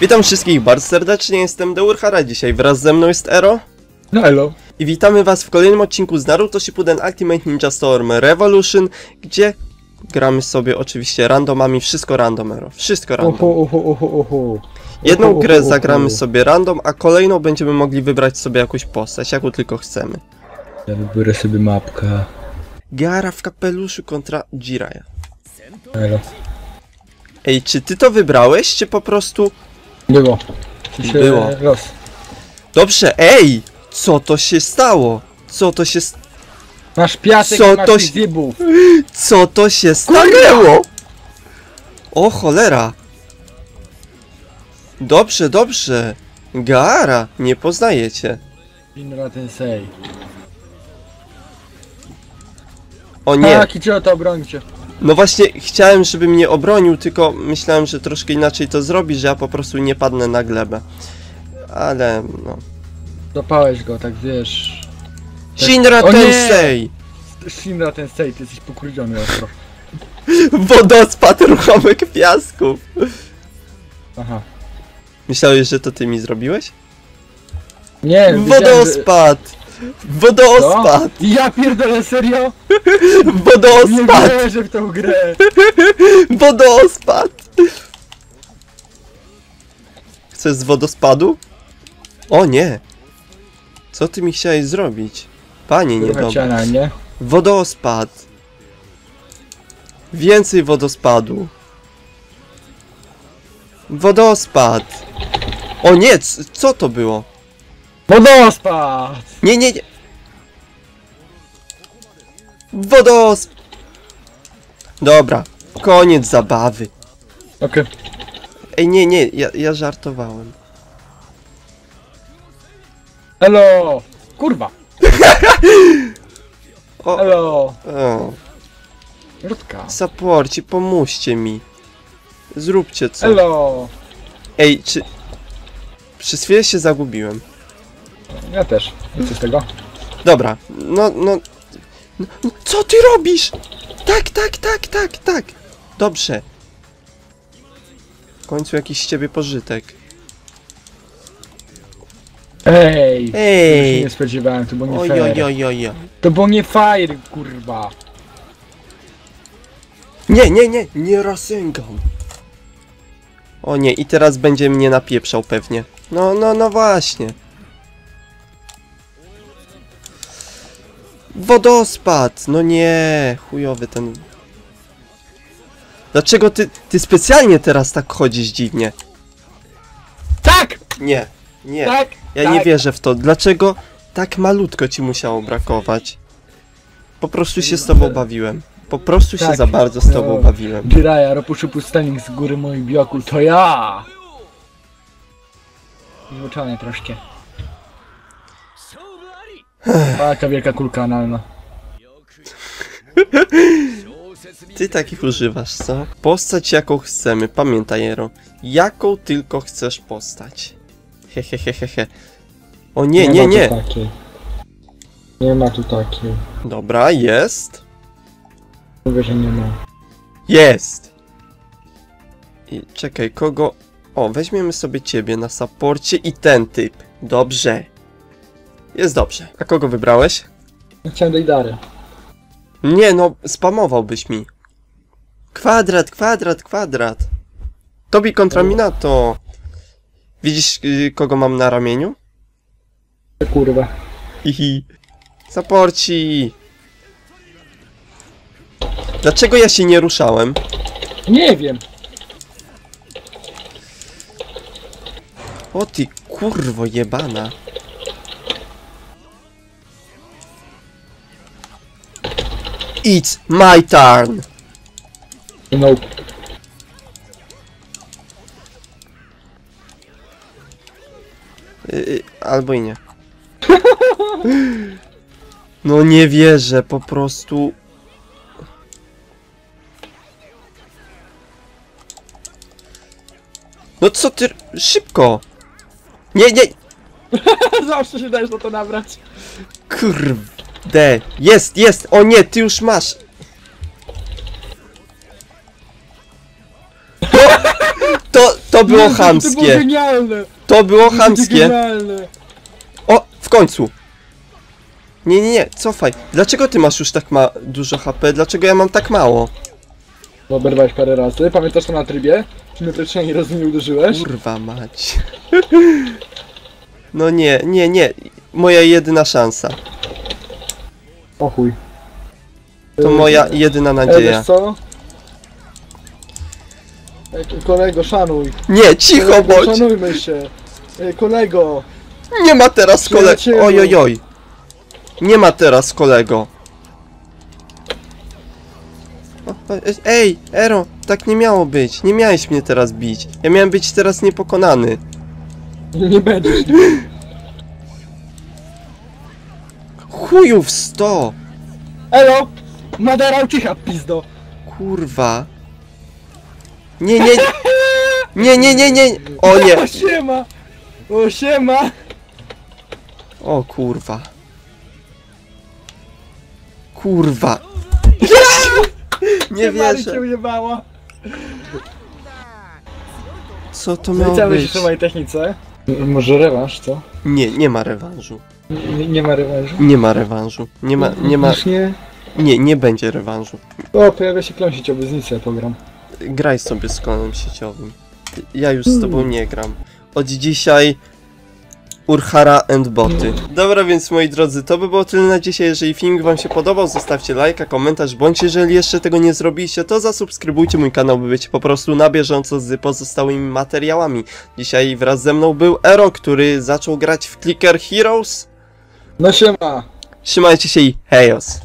Witam wszystkich bardzo serdecznie, jestem Deurhara, dzisiaj wraz ze mną jest Ero No elo. i witamy was w kolejnym odcinku z Naruto Shippuden Ultimate Ninja Storm Revolution, gdzie gramy sobie oczywiście randomami, wszystko random Ero, wszystko random. Oho, oho, oho, oho. Jedną grę zagramy sobie random, a kolejną będziemy mogli wybrać sobie jakąś postać, jaką tylko chcemy. Ja wybiorę sobie mapkę. Gara w kapeluszu kontra Jiraya. Elo. Ej, czy ty to wybrałeś, czy po prostu... Było. Się Było. Los. Dobrze, ej! Co to się stało? Co to się... s- Masz piasek Co i masz to tych się-. Co to się stanęło? O cholera. Dobrze, dobrze. Gara, nie poznajecie. Inra Tensei. O nie, Tak, i trzeba to obrońcie. No właśnie chciałem, żeby mnie obronił, tylko myślałem, że troszkę inaczej to zrobi, że ja po prostu nie padnę na glebę. Ale no. Zapałeś go, tak wiesz. Shinra O nie! Tensei! Shinra Tensei, ty jesteś pokurwiony ostro. Wodospad ruchomych piasków! Aha. Myślałeś, że to ty mi zrobiłeś? Nie, wiedziałem, że- Wodospad! Ja pierdolę, serio? Nie Wodospad! wierzę w tą grę. Wodospad! Chcesz z wodospadu? O nie! Co ty mi chciałeś zrobić? Panie Trochę niedobry. ciana, nie? Wodospad! Więcej wodospadu! Wodospad! O nie! c- Co to było? Wodospad! Nie, nie, nie! Wodosp... Dobra, koniec zabawy. Okej. Ej, nie, nie, ja, ja żartowałem. Elo! Kurwa! O, Elo! o, saporci, pomóżcie mi. Zróbcie co. Elo! Ej, czy... Przez chwilę się zagubiłem. Ja też. Co z tego? Dobra, no, no... no no, co ty robisz? Tak, tak, tak, tak, tak. Dobrze. W końcu jakiś z ciebie pożytek. Ej! Ja się Ej! nie spodziewałem, to było nie Oj, fair. oj, oj, oj, oj. To było nie fair, kurwa. Nie, nie, nie, nie Rasengan. O nie, i teraz będzie mnie napieprzał pewnie. No, no, no właśnie. Wodospad! No nie, chujowy ten... Dlaczego ty, ty specjalnie teraz tak chodzisz dziwnie? Tak! Nie, nie, Tak! ja tak. nie wierzę w to. Dlaczego tak malutko ci musiało brakować? Po prostu się z tobą bawiłem. Po prostu się Tak, za bardzo z tobą no. bawiłem. Jiraya, Ropuszu Pustanik z góry mój biokul, to ja! Zvuczone troszkę. Taka wielka kulka analna. Ty takich używasz, co? Postać jaką chcemy, pamiętaj Ero. Jaką tylko chcesz postać. Hehehehe. O nie, nie, ma nie. Tu takiej. Nie ma tu takiej. Dobra, jest. Mówię, że nie ma. Jest. I czekaj, kogo... O, weźmiemy sobie ciebie na saporcie i ten typ. Dobrze. Jest dobrze. A kogo wybrałeś? Chciałem Deidary. Nie no, spamowałbyś mi. Kwadrat, kwadrat, kwadrat. Tobi kontra Minato. Widzisz, y, kogo mam na ramieniu? Kurwa. Hihi. Saporci. Dlaczego ja się nie ruszałem? Nie wiem. O ty kurwo jebana. It's my turn. Nope. Y, y, albo i nie. No nie wierzę, po prostu. No co ty... Szybko! Nie, nie! Zawsze się dajesz na to nabrać. Kurde! Jest, jest! O nie, ty już masz! To, to było Jezu, To było chamskie. genialne! To było To chamskie. genialne! O, w końcu. Nie, nie, nie, cofaj. Dlaczego ty masz już tak ma dużo HP? Dlaczego ja mam tak mało? Bo oberwałeś parę razy. Pamiętasz to na trybie? Czy mnie też ani razu nie uderzyłeś? Kurwa mać. No nie, nie, nie. Moja jedyna szansa. O chuj. To Yy, moja jedyna e, nadzieja. wiesz co? Kolego, szanuj. Nie, cicho Kolego, bądź. Szanujmy się. Kolego. Nie ma teraz kolego. Oj, oj, oj. Nie ma teraz kolego. O, Ej, Ero, tak nie miało być. Nie miałeś mnie teraz bić. Ja miałem być teraz niepokonany. Nie, nie Chujów sto! Elo! Madera ucicha, pizdo. Kurwa. Nie, nie, nie, nie, nie, nie. O nie. O siema! O siema! O kurwa. Kurwa. Nie wierzę. Co to miało być? przy mojej technice. Może rewanż, co? Nie, nie ma rewanżu. Nie, nie ma rewanżu. Nie ma rewanżu. Nie ma, nie ma, nie. nie, nie będzie rewanżu. O, pojawia się klon sieciowy, z nic ja pogram. Graj sobie z klonem sieciowym. Ja już z tobą nie gram. Od dzisiaj Urhara and boty. Dobra, więc moi drodzy, to by było tyle na dzisiaj. Jeżeli film wam się podobał, zostawcie lajka, komentarz, bądź jeżeli jeszcze tego nie zrobiliście, to zasubskrybujcie mój kanał, by być po prostu na bieżąco z pozostałymi materiałami. Dzisiaj wraz ze mną był Ero, który zaczął grać w Clicker Heroes. No siema! Trzymajcie się i hejos!